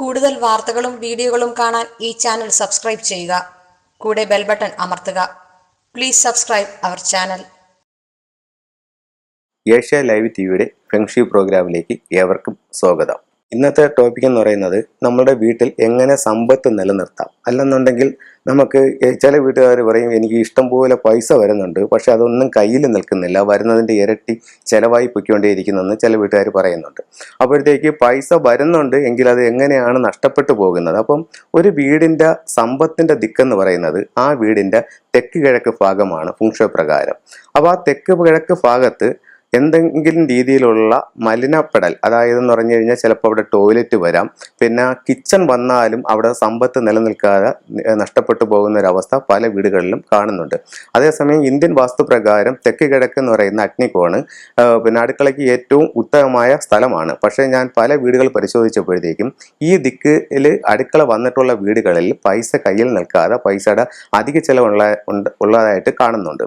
കൂടുതൽ വാർത്തകളും വീഡിയോകളും കാണാൻ ഈ ചാനൽ സബ്സ്ക്രൈബ് ചെയ്യുക. കൂടെ ബെൽ ബട്ടൺ അമർത്തുക. Please subscribe our channel. Asia live ടിവിയുടെ ഫെങ്ഷി പ്രോഗ്രാമിലേക്ക് ഏവർക്കും സ്വാഗതം. ഇന്നത്തെ ടോപ്പിക് എന്ന് പറയുന്നത് നമ്മുടെ വീട്ടിൽ എങ്ങനെ സമ്പത്ത് നിലനിർത്താം. അല്ലെന്നുണ്ടെങ്കിൽ നമുക്ക് ചില വീട്ടുകാർ പറയും എനിക്ക് ഇഷ്ടം പോലെ പൈസ വരുന്നുണ്ട് പക്ഷേ അതൊന്നും കയ്യിൽ നിൽക്കുന്നില്ല വരുന്നതിന്റെ ഇരട്ടി ചിലവായി പൊയ്ക്കൊണ്ടേയിരിക്കുന്നെന്ന് ചില വീട്ടുകാർ പറയുന്നുണ്ട്. അപ്പോഴത്തേക്ക് പൈസ വരുന്നുണ്ട് എങ്കിൽ അത് എങ്ങനെയാണ് നഷ്ടപ്പെട്ടു പോകുന്നത്? അപ്പം ഒരു വീടിന്റെ സമ്പത്തിന്റെ ദിക്കെന്ന് പറയുന്നത് ആ വീടിന്റെ തെക്ക് കിഴക്ക് ഭാഗമാണ് ഫുങ്ഷോ പ്രകാരം. അപ്പോൾ ആ തെക്ക് കിഴക്ക് ഭാഗത്ത് എന്തെങ്കിലും രീതിയിലുള്ള മലിനപ്പെടൽ അതായത് എന്ന് പറഞ്ഞു കഴിഞ്ഞാൽ ചിലപ്പോൾ അവിടെ ടോയ്ലറ്റ് വരാം. പിന്നെ കിച്ചൺ വന്നാലും അവിടെ സമ്പത്ത് നിലനിൽക്കാതെ നഷ്ടപ്പെട്ടു പോകുന്ന ഒരവസ്ഥ പല വീടുകളിലും കാണുന്നുണ്ട്. അതേസമയം ഇന്ത്യൻ വാസ്തുപ്രകാരം തെക്ക് കിഴക്ക് എന്ന് പറയുന്ന അഗ്നികോണ് പിന്നെ അടുക്കളയ്ക്ക് ഏറ്റവും ഉത്തമമായ സ്ഥലമാണ്. പക്ഷേ ഞാൻ പല വീടുകൾ പരിശോധിച്ചപ്പോഴത്തേക്കും ഈ ദിക്കിൽ അടുക്കള വന്നിട്ടുള്ള വീടുകളിൽ പൈസ കയ്യിൽ നിൽക്കാതെ പൈസയുടെ അധിക ചിലവുള്ള ഉള്ളതായിട്ട് കാണുന്നുണ്ട്.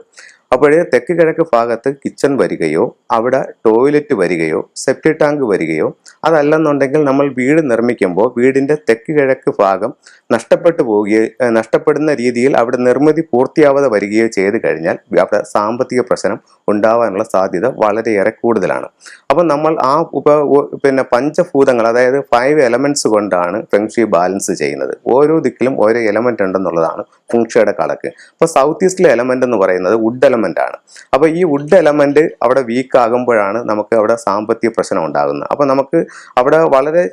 അപ്പോൾ തെക്ക് കിഴക്ക് ഭാഗത്ത് കിച്ചൺ വരികയോ അവിടെ ടോയ്ലറ്റ് വരികയോ സെപ്റ്റി ടാങ്ക് വരികയോ അതല്ലെന്നുണ്ടെങ്കിൽ നമ്മൾ വീട് നിർമ്മിക്കുമ്പോൾ വീടിന്റെ തെക്ക് കിഴക്ക് ഭാഗം നഷ്ടപ്പെട്ടു പോവുകയോ നഷ്ടപ്പെടുന്ന രീതിയിൽ അവിടെ നിർമ്മിതി പൂർത്തിയാവാതെ വരികയോ ചെയ്ത് കഴിഞ്ഞാൽ അവിടെ സാമ്പത്തിക പ്രശ്നം ഉണ്ടാവാനുള്ള സാധ്യത വളരെയേറെ കൂടുതലാണ്. അപ്പം നമ്മൾ ആ ഉപ പിന്നെ പഞ്ചഭൂതങ്ങൾ അതായത് ഫൈവ് എലമെന്റ്സ് കൊണ്ടാണ് ഫെങ്ഷി ബാലൻസ് ചെയ്യുന്നത്. ഓരോ ദിക്കിലും ഓരോ എലമെന്റ് ഉണ്ടെന്നുള്ളതാണ് ഫുങ്ഷയുടെ കണക്ക്. അപ്പോൾ സൗത്ത് ഈസ്റ്റിലെ എലമെന്റ് എന്ന് പറയുന്നത് വുഡ് എലമെന്റ് ആണ്. അപ്പോൾ ഈ വുഡ് എലമെന്റ് അവിടെ വീക്ക് ആകുമ്പോഴാണ് നമുക്ക് അവിടെ സാമ്പത്തിക പ്രശ്നം ഉണ്ടാകുന്നത്. അപ്പോൾ നമുക്ക് അവിടെ വളരെ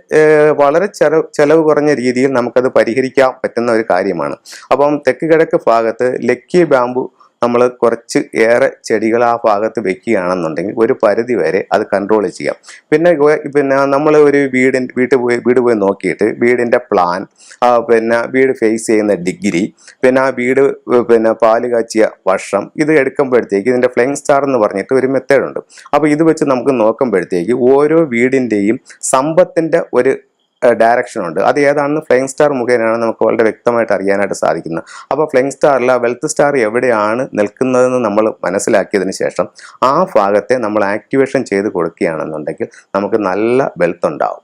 വളരെ ചെലവ് ചെലവ് കുറഞ്ഞ രീതിയിൽ നമുക്കത് പരിഹരിക്കാൻ പറ്റുന്ന ഒരു കാര്യമാണ്. അപ്പം തെക്ക് കിഴക്ക് ഭാഗത്ത് ലക്കി ബാമ്പു നമ്മൾ കുറച്ച് ഏറെ ചെടികൾ ആ ഭാഗത്ത് വെക്കുകയാണെന്നുണ്ടെങ്കിൽ ഒരു പരിധി വരെ അത് കൺട്രോൾ ചെയ്യാം. പിന്നെ പിന്നെ നമ്മൾ ഒരു വീടിൻ വീട്ടിൽ പോയി വീട് പോയി നോക്കിയിട്ട് വീടിന്റെ പ്ലാൻ പിന്നെ വീട് ഫേസ് ചെയ്യുന്ന ഡിഗ്രി പിന്നെ ആ വീട് പിന്നെ പാൽ കാച്ചിയ വർഷം ഇത് എടുക്കുമ്പോഴത്തേക്ക് ഇതിന്റെ ഫ്ലെയിങ് സ്റ്റാർ എന്ന് പറഞ്ഞിട്ട് ഒരു മെത്തേഡ് ഉണ്ട്. അപ്പോൾ ഇത് വെച്ച് നമുക്ക് നോക്കുമ്പോഴത്തേക്ക് ഓരോ വീടിന്റെയും സമ്പത്തിന്റെ ഒരു ഡയറക്ഷൻ ഉണ്ട്. അത് ഏതാണെന്ന് ഫ്ലൈങ് സ്റ്റാർ മുഖേനയാണ് നമുക്ക് വളരെ വ്യക്തമായിട്ട് അറിയാനായിട്ട് സാധിക്കുന്നത്. അപ്പോൾ ഫ്ലൈങ് സ്റ്റാറിൽ ആ വെൽത്ത് സ്റ്റാർ എവിടെയാണ് നിൽക്കുന്നതെന്ന് നമ്മൾ മനസ്സിലാക്കിയതിന് ശേഷം ആ ഭാഗത്തെ നമ്മൾ ആക്ടിവേഷൻ ചെയ്ത് കൊടുക്കുകയാണെന്നുണ്ടെങ്കിൽ നമുക്ക് നല്ല വെൽത്ത് ഉണ്ടാവും.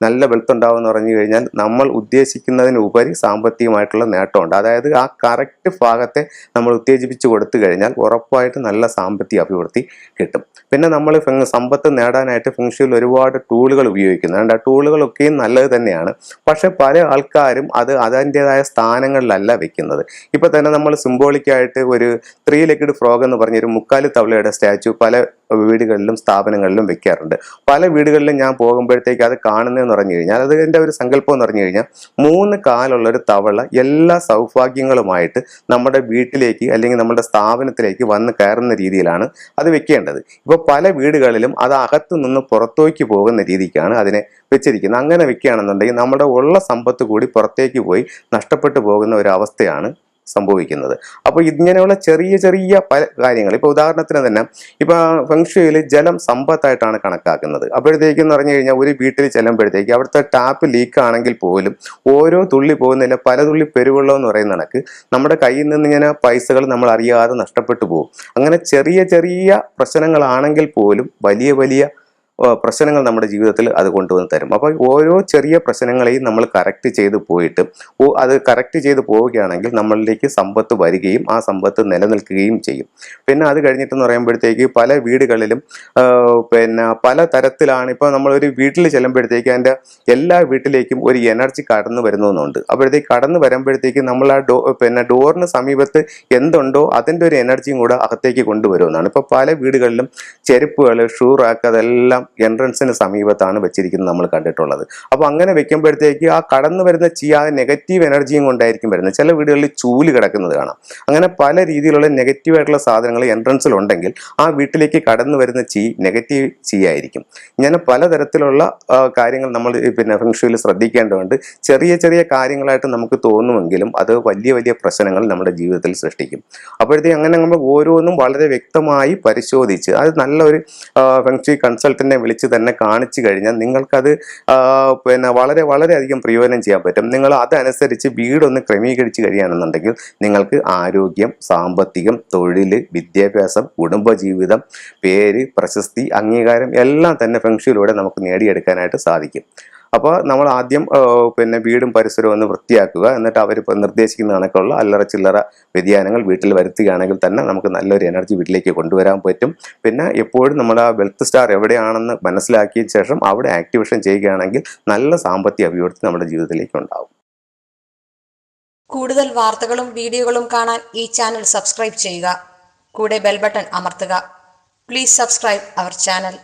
നല്ല വെൽത്ത് ഉണ്ടാവും എന്ന് പറഞ്ഞു കഴിഞ്ഞാൽ നമ്മൾ ഉദ്ദേശിക്കുന്നതിനുപരി സാമ്പത്തികമായിട്ടുള്ള നേട്ടമുണ്ട്. അതായത് ആ കറക്റ്റ് ഭാഗത്തെ നമ്മൾ ഉത്തേജിപ്പിച്ച് കൊടുത്തു കഴിഞ്ഞാൽ ഉറപ്പായിട്ട് നല്ല സാമ്പത്തിക അഭിവൃദ്ധി കിട്ടും. പിന്നെ നമ്മൾ സമ്പത്ത് നേടാനായിട്ട് ഫെങ്ഷിയിൽ ഒരുപാട് ടൂളുകൾ ഉപയോഗിക്കുന്നുണ്ട് ആ ടൂളുകളൊക്കെയും നല്ലത് തന്നെയാണ്. പക്ഷെ പല ആൾക്കാരും അത് അതിന്റെതായ സ്ഥാനങ്ങളിലല്ല വെക്കുന്നത്. ഇപ്പൊ തന്നെ നമ്മൾ സിംബോളിക്കായിട്ട് ഒരു ത്രീ ലെഗഡ് ഫ്രോഗ് എന്ന് പറഞ്ഞൊരു മുക്കാലി തവളയുടെ സ്റ്റാച്ചു പല വീടുകളിലും സ്ഥാപനങ്ങളിലും വെക്കാറുണ്ട്. പല വീടുകളിലും ഞാൻ പോകുമ്പോഴത്തേക്ക് അത് കാണുന്നതെന്ന് പറഞ്ഞു കഴിഞ്ഞാൽ അത് എന്റെ ഒരു സങ്കല്പം എന്ന് പറഞ്ഞു കഴിഞ്ഞാൽ മൂന്ന് കാലുള്ള ഒരു തവള എല്ലാ സൗഭാഗ്യങ്ങളുമായിട്ട് നമ്മുടെ വീട്ടിലേക്ക് അല്ലെങ്കിൽ നമ്മുടെ സ്ഥാപനത്തിലേക്ക് വന്ന് കയറുന്ന രീതിയിലാണ് അത് വെക്കേണ്ടത്. ഇപ്പോൾ പല വീടുകളിലും അത് അകത്തു നിന്ന് പുറത്തേക്ക് പോകുന്ന രീതിക്കാണ് അതിനെ വെച്ചിരിക്കുന്നത്. അങ്ങനെ വെക്കുകയാണെന്നുണ്ടെങ്കിൽ നമ്മുടെ ഉള്ള സമ്പത്ത് കൂടി പുറത്തേക്ക് പോയി നഷ്ടപ്പെട്ടു പോകുന്ന ഒരു അവസ്ഥയാണ് സംഭവിക്കുന്നത്. അപ്പോൾ ഇങ്ങനെയുള്ള ചെറിയ ചെറിയ പല കാര്യങ്ങൾ ഇപ്പോൾ ഉദാഹരണത്തിന് തന്നെ ഇപ്പോൾ ഫെങ്ഷുയിൽ ജലം സമ്പത്തായിട്ടാണ് കണക്കാക്കുന്നത്. അപ്പോഴത്തേക്കും എന്ന് പറഞ്ഞു കഴിഞ്ഞാൽ ഒരു വീട്ടിൽ ചെല്ലുമ്പോഴത്തേക്ക് അവിടുത്തെ ടാപ്പ് ലീക്ക് ആണെങ്കിൽ പോലും ഓരോ തുള്ളി പോകുന്നതിന് പല തുള്ളി പെരുവെള്ളം എന്ന് പറയുന്ന കണക്ക് നമ്മുടെ കയ്യിൽ നിന്ന് ഇങ്ങനെ പൈസകൾ നമ്മൾ അറിയാതെ നഷ്ടപ്പെട്ടു പോകും. അങ്ങനെ ചെറിയ ചെറിയ പ്രശ്നങ്ങളാണെങ്കിൽ പോലും വലിയ വലിയ പ്രശ്നങ്ങൾ നമ്മുടെ ജീവിതത്തിൽ അത് കൊണ്ടുവന്ന് തരും. അപ്പോൾ ഓരോ ചെറിയ പ്രശ്നങ്ങളെയും നമ്മൾ കറക്റ്റ് ചെയ്ത് പോയിട്ട് അത് കറക്റ്റ് ചെയ്ത് പോവുകയാണെങ്കിൽ നമ്മളിലേക്ക് സമ്പത്ത് വരികയും ആ സമ്പത്ത് നിലനിൽക്കുകയും ചെയ്യും. പിന്നെ അത് കഴിഞ്ഞിട്ടെന്ന് പറയുമ്പോഴത്തേക്ക് പല വീടുകളിലും പിന്നെ പല തരത്തിലാണ് ഇപ്പോൾ നമ്മളൊരു വീട്ടിൽ ചെല്ലുമ്പോഴത്തേക്ക് അതിന്റെ എല്ലാ വീട്ടിലേക്കും ഒരു എനർജി കടന്നു വരുന്നുണ്ട് അപ്പോഴത്തേക്ക് കടന്നു വരുമ്പോഴത്തേക്ക് നമ്മൾ ആ ഡോ പിന്നെ ഡോറിന് സമീപത്ത് എന്തുണ്ടോ അതിന്റെ ഒരു എനർജിയും കൂടെ അകത്തേക്ക് കൊണ്ടുവരുമെന്നാണ്. ഇപ്പോൾ പല വീടുകളിലും ചെരുപ്പുകൾ ഷൂ അതെല്ലാം എൻട്രൻസിന് സമീപത്താണ് വെച്ചിരിക്കുന്നത് നമ്മൾ കണ്ടിട്ടുള്ളത്. അപ്പോൾ അങ്ങനെ വെക്കുമ്പോഴത്തേക്ക് ആ കടന്നു വരുന്ന ചീ ആ നെഗറ്റീവ് എനർജിയും കൊണ്ടായിരിക്കും വരുന്നത്. ചില വീടുകളിൽ ചൂൽ കിടക്കുന്നത് കാണാം. അങ്ങനെ പല രീതിയിലുള്ള നെഗറ്റീവായിട്ടുള്ള സാധനങ്ങൾ എൻട്രൻസിൽ ഉണ്ടെങ്കിൽ ആ വീട്ടിലേക്ക് കടന്നു വരുന്ന ചീ നെഗറ്റീവ് ചീ ആയിരിക്കും ഇങ്ങനെ പലതരത്തിലുള്ള കാര്യങ്ങൾ നമ്മൾ പിന്നെ ഫെങ്ഷുവിൽ ശ്രദ്ധിക്കേണ്ടതുണ്ട്. ചെറിയ ചെറിയ കാര്യങ്ങളായിട്ട് നമുക്ക് തോന്നുമെങ്കിലും അത് വലിയ വലിയ പ്രശ്നങ്ങൾ നമ്മുടെ ജീവിതത്തിൽ സൃഷ്ടിക്കും. അപ്പോഴത്തേക്ക് അങ്ങനെ നമ്മൾ ഓരോന്നും വളരെ വ്യക്തമായി പരിശോധിച്ച് അത് നല്ലൊരു ഫെങ്ഷി കൺസൾട്ടന്റിനെ വിളിച്ച് തന്നെ കാണിച്ചു കഴിഞ്ഞാൽ നിങ്ങൾക്കത് പിന്നെ വളരെ വളരെയധികം പ്രയോജനം ചെയ്യാൻ പറ്റും. നിങ്ങൾ അതനുസരിച്ച് വീടൊന്ന് ക്രമീകരിച്ച് കഴിയുകയാണെന്നുണ്ടെങ്കിൽ നിങ്ങൾക്ക് ആരോഗ്യം സാമ്പത്തികം തൊഴിൽ വിദ്യാഭ്യാസം കുടുംബജീവിതം പേര് പ്രശസ്തി അംഗീകാരം എല്ലാം തന്നെ ഫെങ്ഷിയിലൂടെ നമുക്ക് നേടിയെടുക്കാനായിട്ട് സാധിക്കും. അപ്പോൾ നമ്മൾ ആദ്യം പിന്നെ വീടും പരിസരവും ഒന്ന് വൃത്തിയാക്കുക. എന്നിട്ട് അവർ നിർദ്ദേശിക്കുന്ന കണക്കുള്ള അല്ലറ ചില്ലറ വ്യതിയാനങ്ങൾ വീട്ടിൽ വരുത്തുകയാണെങ്കിൽ തന്നെ നമുക്ക് നല്ലൊരു എനർജി വീട്ടിലേക്ക് കൊണ്ടുവരാൻ പറ്റും. പിന്നെ എപ്പോഴും നമ്മുടെ ആ വെൽത്ത് സ്റ്റാർ എവിടെയാണെന്ന് മനസ്സിലാക്കിയ ശേഷം അവിടെ ആക്ടിവേഷൻ ചെയ്യുകയാണെങ്കിൽ നല്ല സാമ്പത്തിക അഭിവൃദ്ധി നമ്മുടെ ജീവിതത്തിലേക്ക് ഉണ്ടാവും. കൂടുതൽ വാർത്തകളും വീഡിയോകളും കാണാൻ ഈ ചാനൽ സബ്സ്ക്രൈബ് ചെയ്യുക. കൂടെ ബെൽബട്ടൺ അമർത്തുക. Please subscribe our channel